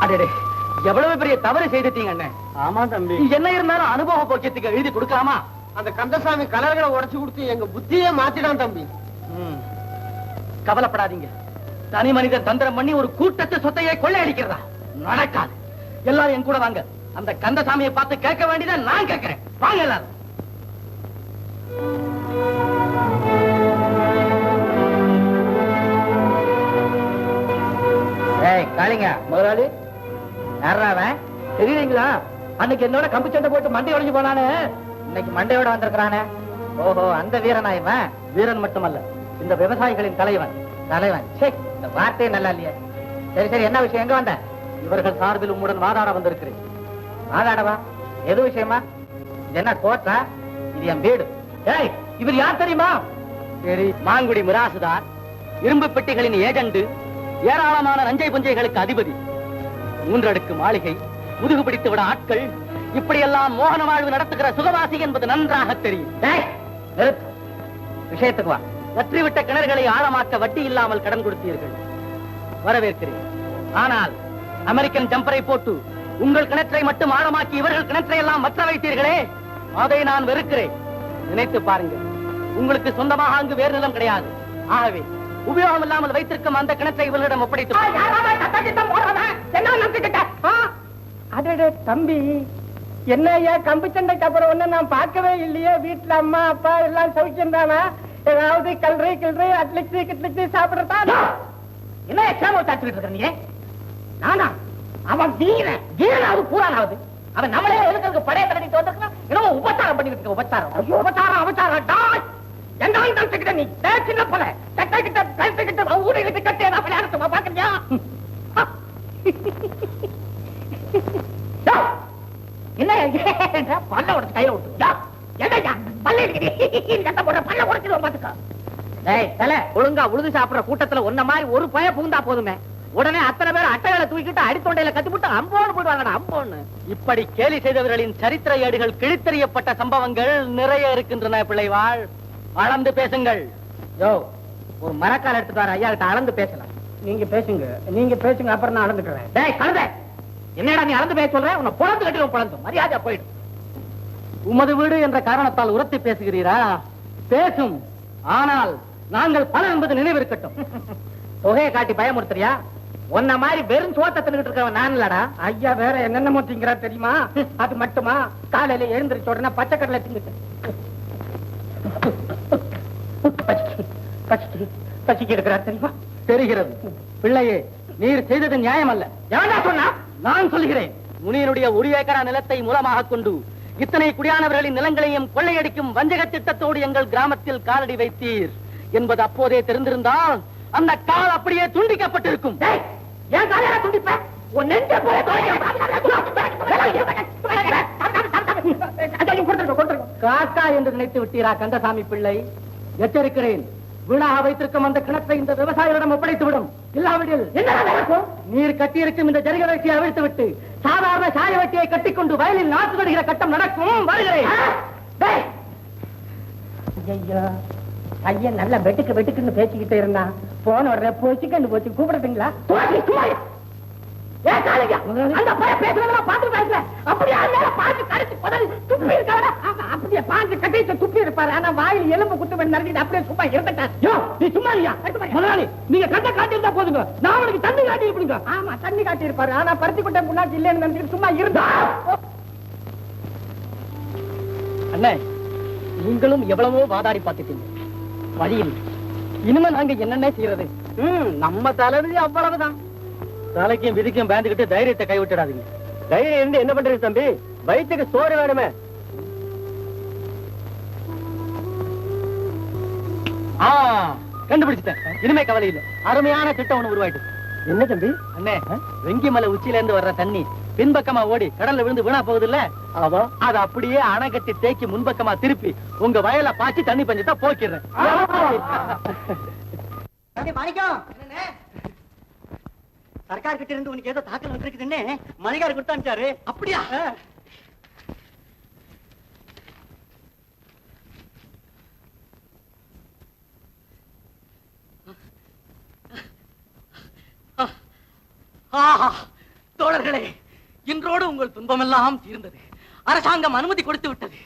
அடடே எவ்வளவு பெரிய தவறு செய்துட்டீங்க அண்ணே. ஆமா தம்பி. என்ன இருந்தாலும் அனுபவ போக்கியத்துக்கு எழுதி கொடுக்கலாமா? அந்த கந்தசாமி கலர்களை உடைச்சு கொடுத்து எங்க புத்தியே மாத்திடான் தம்பி. ம். கவலைப்படாதீங்க. தனி மனிதன் தந்திரம் பண்ணி ஒரு கூட்டத்து சொத்தையை கொள்ளையடிக்கிறதா? நடக்காது. எல்லாரும் என் கூட வாங்க. அந்த கந்தசாமியை பார்த்து கேட்க வேண்டியதை நான் கேட்கிறேன். வாங்க எல்லாரும். ஏய் காளிங்க. அன்னைக்கு என்னோட கம்பி சண்டை போட்டு மண்டை உடைஞ்சு போனானே. இன்னைக்கு மண்டையோட வந்திருக்கிறானே. ஓஹோ அந்த வீரனா இவன். வீரன் மட்டுமல்ல இந்த விவசாயிகளின் தலைவன். தலைவன். சே இந்த வார்த்தையே நல்லா இல்லையே. சரி சரி என்ன விஷயம்? எங்க வந்த? இவர்கள் சார்பில் உம்முடன் வாதாட வந்திருக்கிறேன். வாதாடவா? எது விஷயமா? இது என்ன கோட்டா இது என் வீடு. ஏய் இவர் யார் தெரியுமா? சரி மாங்குடி மிராசுதார். இரும்பு பெட்டிகளின் ஏஜெண்டு ஏராளமான நஞ்சை புஞ்சைகளுக்கு அதிபதி. மூன்றடுக்கு மாளிகை முதுகு பிடித்து விட ஆட்கள் இப்படியெல்லாம் மோகன வாழ்வு நடத்துகிற சுகவாசி என்பது நன்றாக தெரியும். விஷயத்துக்கு வா. வற்றிவிட்ட கிணறுகளை ஆழமாக்க வட்டி இல்லாமல் கடன் கொடுத்தீர்கள். வரவேற்கிறேன். ஆனால் அமெரிக்கன் ஜம்பரை போட்டு உங்கள் கிணற்றை மட்டும் ஆழமாக்கி இவர்கள் கிணற்றை எல்லாம் மற்ற வைத்தீர்களே? அதை நான் வெறுக்கிறேன். நினைத்து பாருங்க உங்களுக்கு சொந்தமாக அங்கு வேறு நிலம் கிடையாது. ஆகவே உபயோகம் இல்லாமல் வைத்திருக்கும் அந்த கிணற்றை இவர்களிடம் ஒப்படைத்து அடடே தம்பி. என்னய்யா கம்பு சண்டைக்கு அப்புறம் ஒண்ணு நான் பார்க்கவே இல்லையே. வீட்டுல அம்மா அப்பா எல்லாம் சௌக்கியம் தானா ஏதாவது கல்றி கிள்றி அட்லிக்ஸி கிட்லிக்ஸி சாப்பிடுறதா? என்ன எக்ஸாம் தாச்சுட்டு இருக்க நீ நானா? அவன் வீரன் வீரனாவது பூரானாவது. அவன் நம்மளே எதுக்கு படைய தடவிட்டு வந்திருக்கான் என்னமோ உபச்சாரம் பண்ணிட்டு இருக்க உபச்சாரம். உபச்சாரம் உபச்சாரம் டாய்! என்ன நினைச்சுக்கிட்ட நீ டே, சின்ன போல கட்டை கிட்ட கழுத்து கிட்ட ஊரை கிட்ட கட்டி நான் விளையாடுறதுமா பாக்குறியா என்ன? ஏன்டா, பல்ல உடச்சு கையில விட்டு என்னையா பல்ல உடச்சிடுவோம் பாத்துக்கோ. தல ஒழுங்கா உழுது சாப்பிடுற கூட்டத்துல ஒன்ன மாதிரி ஒரு பய புகுந்தா போதுமே. உடனே அத்தனை பேர் அட்டைகளை தூக்கிட்டு அடித்தொண்டையில கத்திவிட்டு அம்போன்னு போயிடுவாங்கடா அம்போன்னு. இப்படி கேலி செய்தவர்களின் சரித்திர ஏடுகள் கிழித்தெறியப்பட்ட சம்பவங்கள் நிறைய இருக்கின்றன பிள்ளைவாள். அளந்து பேசுங்கள். யோ ஒரு மரக்கால் எடுத்துட்டு வர ஐயா கிட்ட அளந்து பேசலாம். நீங்க பேசுங்க. நீங்க பேசுங்க அப்புறம் நான் டேய் கழுத என்னடா நீ அளந்து பேச சொல்ற? உன்னை பொழந்து கட்டி பொழந்து மரியாதையா போயிடும் உமது வீடு என்ற காரணத்தால் உரத்தி பேசுகிறீரா? பேசும். ஆனால் நாங்கள் பல என்பது நினைவிருக்கட்டும். தொகையை காட்டி பயமுறுத்துறியா? உன்ன மாதிரி வெறும் சோத்த தின்னுட்டு இருக்கவன் நான் இல்லடா. ஐயா வேற என்னென்னமோ திங்கிறா தெரியுமா? அது மட்டுமா? காலையில எழுந்திரிச்ச உடனே பச்சைக்கடலை திங்கிட்டு பசிக்கு பசிக்கு இருக்கிறா தெரியுமா? தெரிகிறது. பிள்ளையே நீர் செய்தது நியாயம் அல்ல எவன்டா சொன்னா? நான் சொல்கிறேன் முனியனுடைய ஒரு ஏக்கரா நிலத்தை மூலமாக கொண்டு இத்தனை குடியானவர்களின் நிலங்களையும் கொள்ளையடிக்கும் வஞ்சக திட்டத்தோடு எங்கள் கிராமத்தில் காலடி வைத்தீர் என்பது அப்போதே தெரிந்திருந்தால் அந்த கால் அப்படியே துண்டிக்கப்பட்டிருக்கும். காக்கா என்று நினைத்து விட்டீரா கந்தசாமி பிள்ளை? எச்சரிக்கிறேன். வீணாக வைத்திருக்கும் அந்த கிணற்றை இந்த விவசாயிகளிடம் ஒப்படைத்துவிடும். இல்லாவிடில் நீர் கட்டியிருக்கும் இந்த ஜரிக வெட்டியை அவிழ்த்து விட்டு சாதாரண சாய வெட்டியை கட்டிக்கொண்டு வயலில் நாற்று நடுகிற கட்டம் நடக்கும். வருகிறேன். ஐயா நல்ல வெட்டுக்கு வெட்டுக்குன்னு பேசிக்கிட்டே இருந்தான். போன உடனே போச்சுக்கண்டு போச்சு கூப்பிடுறீங்களா. ஏன் காளையா? அந்த பையன் பேசுறதெல்லாம் பார்த்து பேசல. அப்படியே மேல பாஞ்சு கடிச்சு பதறி துப்பி இருக்காரா? ஆமா, அப்படியே பாஞ்சு கட்டிட்டு துப்பி இருப்பாரு. ஆனா வாயில் எலும்பு குத்து பண்ணி நறுக்கிட்டு அப்படியே சும்மா இருந்துட்டான் யோ, நீ சும்மா இருயா. முதலாளி நீங்க கண்ட காட்டியிருந்தா போதுங்க. நான் அவனுக்கு தண்ணி காட்டி இருப்பீங்க ஆமா தண்ணி காட்டி இருப்பாரு ஆனா பருத்தி குட்டை முன்னாடி இல்லைன்னு நினைச்சிட்டு சும்மா இருந்தா? அண்ணே நீங்களும் எவ்வளவோ வாதாடி பார்த்துட்டீங்க. வழியில் இனிமே நாங்க என்னென்ன செய்யறது? நம்ம தலைவி அவ்வளவுதான். தலைக்கும் விதிக்கும் பேந்துக்கிட்டு தைரியத்தை கைவிட்டுடாதீங்க. தைரியம் இருந்து என்ன பண்றது தம்பி? வயிற்றுக்கு சோறு வேணுமே. கண்டுபிடிச்சிட்டேன். இனிமே கவலை இல்ல. அருமையான திட்டம் ஒண்ணு உருவாயிட்டு. என்ன தம்பி? அண்ணே வெங்கி மலை உச்சியில இருந்து வர்ற தண்ணி பின்பக்கமா ஓடி கடல்ல விழுந்து வீணா போகுது இல்ல அதை அப்படியே அணை கட்டி தேக்கி முன்பக்கமா திருப்பி உங்க வயல பாய்ச்சி தண்ணி பஞ்சத்தை போக்கிடுறேன். சர்க்கார் கிட்ட இருந்து உனக்கு ஏதோ தாக்கல் வந்திருக்குதுன்னு மணிகார் கொடுத்து அனுப்பிச்சாரு. அப்படியா? தோழர்களே இன்றோடு உங்கள் துன்பமெல்லாம் தீர்ந்தது. அரசாங்கம் அனுமதி கொடுத்து விட்டது.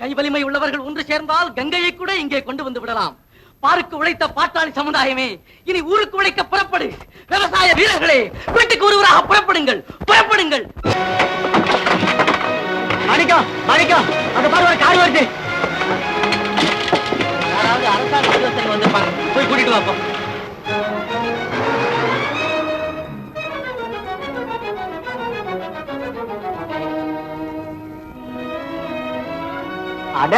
கைவலிமை உள்ளவர்கள் ஒன்று சேர்ந்தால் கங்கையை கூட இங்கே கொண்டு வந்து விடலாம். பாருக்கு உழைத்த பாட்டாளி சமுதாயமே இனி ஊருக்கு உழைக்க புறப்படு. விவசாய வீரர்களே வீட்டுக்கு ஒருவராக புறப்படுங்கள். புறப்படுங்கள். மாணிக்கம் மாணிக்கம் அந்த பாரு ஒரு கார் வருது. யாராவது அரசாங்க உத்தியோகத்தில் வந்திருப்பாங்க போய் கூட்டிட்டு வாப்போம் அட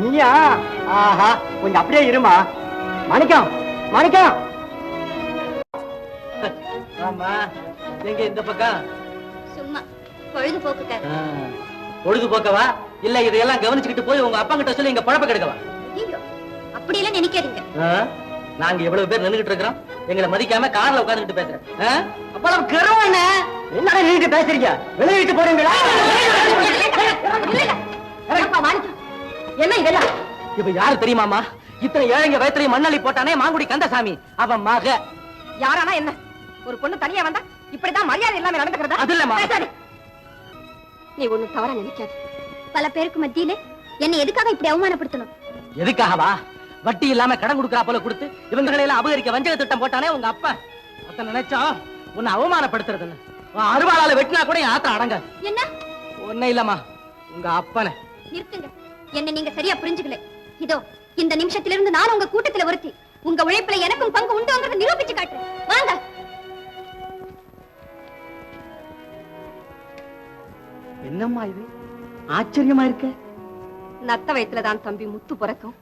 நீயா? ஆஹா கொஞ்சம் அப்படியே இருமா. மாணிக்கம் மாணிக்கம் ஆமா எங்க இந்த பக்கம் சும்மா பொழுதுபோக்குக்காக ஆ, பொழுதுபோக்கவா இல்ல இதையெல்லாம் கவனிச்சுக்கிட்டு போய் உங்க அப்பா கிட்ட சொல்லி இங்க பழப்ப கெடுக்கவா ஐயோ அப்படியெல்லாம் நினைக்காதீங்க? நாங்க எவ்வளவு பேர் நின்னுகிட்டு இருக்கிறோம் எங்களை மதிக்காம கார்ல உட்கார்ந்துட்டு பேசுறேன்? அவ்வளவு கர்வம் என்ன என்ன நீங்க பேசுறீங்க விளைவிட்டு போறீங்களா என்ன இதெல்லாம் இப்ப யாரு தெரியுமாமா இத்தனை ஏழைங்க வயத்திலையும் மண்ணள்ளி போட்டானே மாங்குடி கந்தசாமி. அவன் மக. யாரானா என்ன? ஒரு பொண்ணு தனியா வந்தா இப்படிதான் மரியாதை இல்லாம நடந்துக்கிறதா? அது இல்லம்மா. பேசாதே. நீ ஒண்ணு தவறா நினைக்காத. பல பேருக்கு மத்தியில என்னை எதுக்காக இப்படி அவமானப்படுத்தணும்? எதுக்காகவா? வட்டி இல்லாம கடன் கொடுக்கறா போல கொடுத்து இவங்களை எல்லாம் அபகரிக்க வஞ்சக திட்டம் போட்டானே உங்க அப்பா. அத்த நினைச்சா உன்னை அவமானப்படுத்துறதுன்னு. உன் அருவாளால வெட்டினா கூட என் ஆத்திரம் அடங்காது என்ன? ஒன்னும் இல்லம்மா. உங்க அப்பனை. நிறுத்துங்க. என்ன நீங்க சரியா புரிஞ்சுக்கல. இதோ இந்த நிமிஷத்திலிருந்து நான் உங்க கூட்டத்துல ஒருத்தி. உங்க உழைப்புல எனக்கும் பங்கு உண்டுங்கிறத நிரூபிச்சு காட்டுறேன் வாங்க. என்னம்மா இது? ஆச்சரியமா இருக்க. நத்த வயத்துல தான் தம்பி முத்து பிறக்கும்.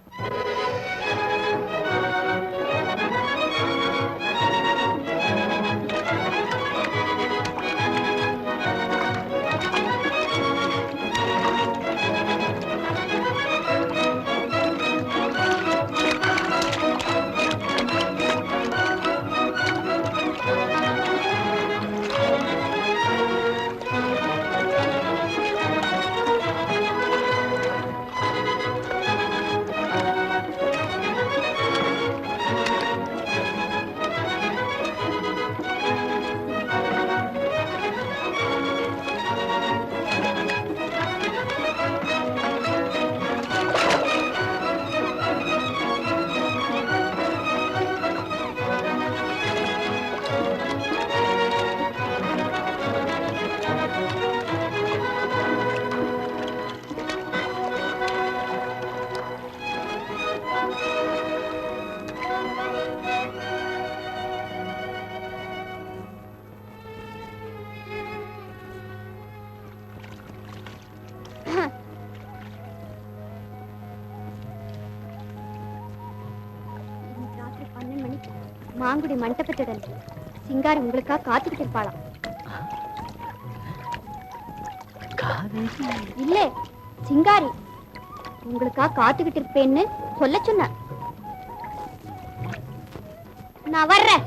மாங்குடி மண்டபத்துடன் சிங்காரி உங்களுக்கா காத்துக்கிட்டு இருப்பாளாம் இல்ல சிங்காரி உங்களுக்கா காத்துக்கிட்டு இருப்பேன்னு சொல்ல சொன்ன நான் வர்றேன்.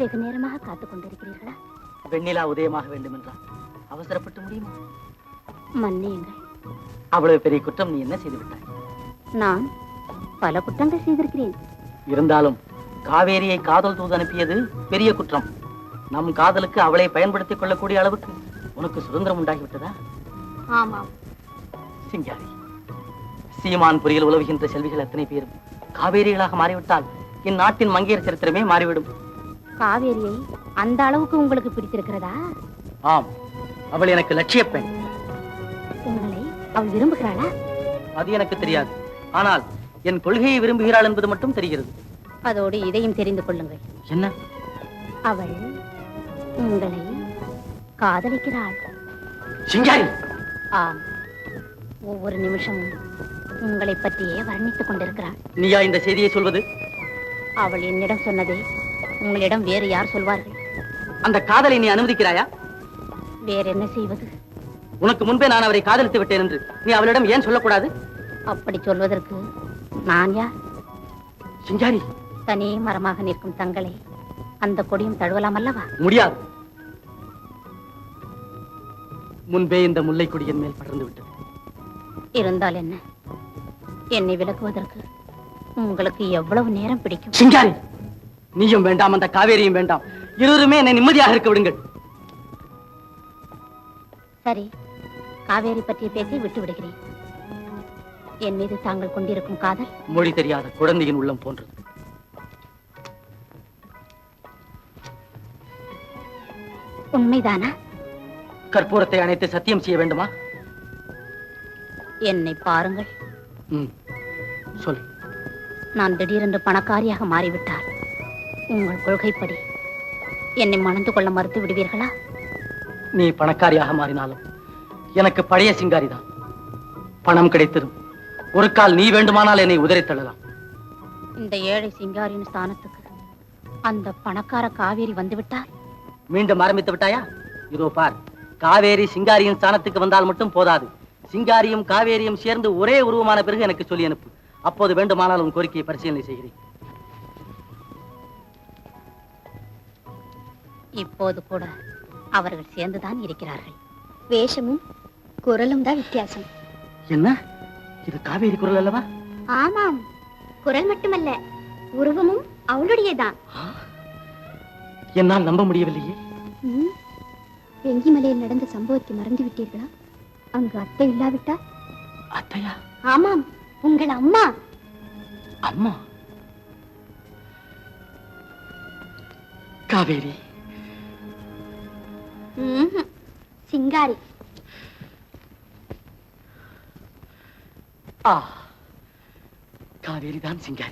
வெகு நேரமாக காத்துக் கொண்டிருக்கிறீர்களா வெண்ணிலா உதயமாக வேண்டும் என்றால் அவசரப்பட்டு முடியுமா? மன்னியுங்கள் அவ்வளவு பெரிய குற்றம் நீ என்ன செய்து விட்டாய் நான் பல குற்றங்கள் செய்திருக்கிறேன். இருந்தாலும் காவேரியை காதல் தூது அனுப்பியது பெரிய குற்றம். நம் காதலுக்கு அவளை பயன்படுத்திக் கொள்ளக்கூடிய அளவுக்கு உனக்கு சுதந்திரம் உண்டாகிவிட்டதா? ஆமாம். சிங்காரி சீமான் புரியில் உலவுகின்ற செல்விகள் அத்தனை பேரும் காவேரிகளாக மாறிவிட்டால் இந்நாட்டின் மங்கையர் சரித்திரமே மாறிவிடும். காவேரியை அந்த அளவுக்கு உங்களுக்கு பிடித்திருக்கிறதா? ஆம். அவள் எனக்கு லட்சிய பெண். உங்களை அவள் விரும்புகிறாளா? அது எனக்கு தெரியாது. ஆனால் என் கொள்கையை விரும்புகிறாள் என்பது மட்டும் தெரிகிறது. அதோடு இதையும் தெரிந்து கொள்ளுங்கள். என்ன? அவள் உங்களை காதலிக்கிறாள். சிங்காரி! ஆம். ஒவ்வொரு நிமிஷமும் உங்களை பற்றியே வர்ணித்துக் கொண்டிருக்கிறாள் நீயா இந்த செய்தியை சொல்வது? அவள் என்னிடம் சொன்னதை உங்களிடம் வேறு யார் சொல்வார்கள்? அந்த காதலை நீ அனுமதிக்கிறாயா? வேற என்ன செய்வது? உனக்கு முன்பே நான் அவரை காதலித்து விட்டேன் என்று நீ அவளிடம் ஏன் சொல்லக்கூடாது? அப்படி சொல்வதற்கு நான் யார்? சிங்காரி. தனி மரமாக நிற்கும் தங்களை அந்த கொடியும் தழுவலாம் அல்லவா? முடியாது. முன்பே இந்த முல்லை கொடியின் மேல் படர்ந்து விட்டது. இருந்தால் என்ன? என்னை விலக்குவதற்கு உங்களுக்கு எவ்வளவு நேரம் பிடிக்கும்? சிங்காரி! நீயும் வேண்டாம் அந்த காவேரியும் வேண்டாம். இருவருமே என்னை நிம்மதியாக இருக்க விடுங்கள். சரி காவேரி பற்றிய பேசி விட்டு விடுகிறேன். என் மீது தாங்கள் கொண்டிருக்கும் காதல்? மொழி தெரியாத குழந்தையின் உள்ளம் போன்றது. உண்மைதானா? கற்பூரத்தை அணைத்து சத்தியம் செய்ய வேண்டுமா? என்னை பாருங்கள். சொல். நான் திடீரென்று பணக்காரியாக மாறிவிட்டால்? உங்கள் கொள்கைப்படி என்னை மணந்து கொள்ள மறுத்து விடுவீர்களா? நீ பணக்காரியாக மாறினாலும் எனக்கு பழைய சிங்காரி தான். பணம் கிடைத்ததும் ஒரு கால் நீ வேண்டுமானால் என்னை உதறித் தள்ளலாம். இந்த ஏழை சிங்காரியின் ஸ்தானத்துக்கு அந்த பணக்கார காவேரி வந்துவிட்டால் மீண்டும் ஆரம்பித்து விட்டாயா? இதோ பார் காவேரி சிங்காரியின் ஸ்தானத்துக்கு வந்தால் மட்டும் போதாது. சிங்காரியும் காவேரியும் சேர்ந்து ஒரே உருவமான பிறகு எனக்கு சொல்லி அனுப்பு. அப்போது வேண்டுமானால் உன் கோரிக்கையை பரிசீலனை செய்கிறேன். இப்போது கூட அவர்கள் சேர்ந்துதான் இருக்கிறார்கள். வேஷமும் குரலும் தான் வித்தியாசம். என்ன? இது காவேரி குரல் அல்லவா? ஆமாம். குரல் மட்டுமல்ல உருவமும் அவளுடையதான். என்னால் நம்ப முடியவில்லையே. வெங்கிமலையில் நடந்த சம்பவத்தை மறந்து விட்டீர்களா? அங்கு அத்தை இல்லாவிட்டால்? அத்தையா? ஆமாம் உங்கள் அம்மா. அம்மா? காவேரி. சிங்காரி. ஆ காவேரி தான் சிங்காரி.